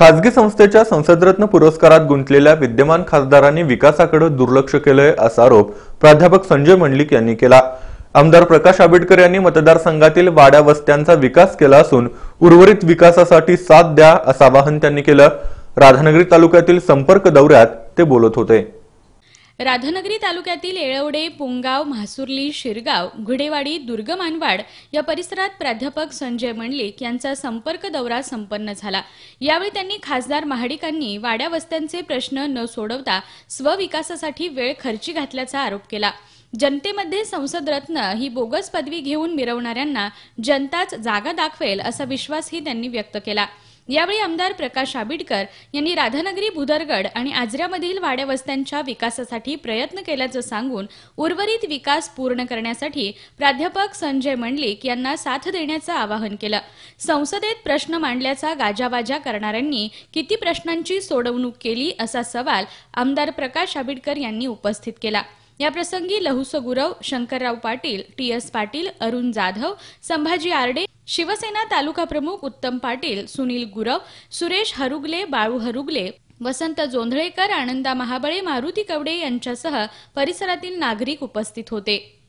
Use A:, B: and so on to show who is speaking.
A: खासगी संस्थेच्या संसदरत्न पुरस्कारात गुंतलेल्या विद्यमान खासदारांनी विकासाकडे दुर्लक्ष केलंय असा आरोप प्राध्यापक संजय मंडलिक यांनी केला. आमदार प्रकाश आंबेडकर यांनी मतदारसंघातील वाड्या वस्त्यांचा विकास केला असून उर्वरित विकासासाठी साथ द्या असं आवाहन त्यांनी केलं. राधानगरी तालुक्यातील संपर्क दौऱ्यात ते बोलत होते.
B: राधानगरी तालुक्यातील येळवडे पुंगाव म्हासुर्ली शिरगाव घुडेवाडी दुर्गमानवाड या परिसरात प्राध्यापक संजय मंडलिक यांचा संपर्क दौरा संपन्न झाला. यावेळी त्यांनी खासदार महाडिकांनी वाड्या वस्त्यांचे प्रश्न न सोडवता स्वविकासासाठी वेळ खर्ची घातल्याचा आरोप केला. जनतेमध्ये संसदरत्न ही बोगस पदवी घेऊन मिरवणाऱ्यांना जनताच जागा दाखवेल असा विश्वासही त्यांनी व्यक्त केला. यावेळी आमदार प्रकाश आंबेडकर यांनी राधानगरी भुदरगड आणि आजऱ्यामधील वाड्यावस्त्यांच्या विकासासाठी प्रयत्न केल्याचं सांगून उर्वरित विकास पूर्ण करण्यासाठी प्राध्यापक संजय मंडलिक यांना साथ देण्याचं आवाहन केलं. संसदेत प्रश्न मांडल्याचा गाजावाजा करणाऱ्यांनी किती प्रश्नांची सोडवणूक केली असा सवाल आमदार प्रकाश आंबेडकर यांनी उपस्थित केला. याप्रसंगी लहुस गुरव शंकरराव पाटील टी एस पाटील अरुण जाधव संभाजी आरडे शिवसेना तालुका प्रमुख उत्तम पाटील सुनील गुरव सुरेश हरुगले बाळू हरुगले वसंत जोंधळेकर आनंदा महाबळे मारुती कवडे यांच्यासह परिसरातील नागरिक उपस्थित होते.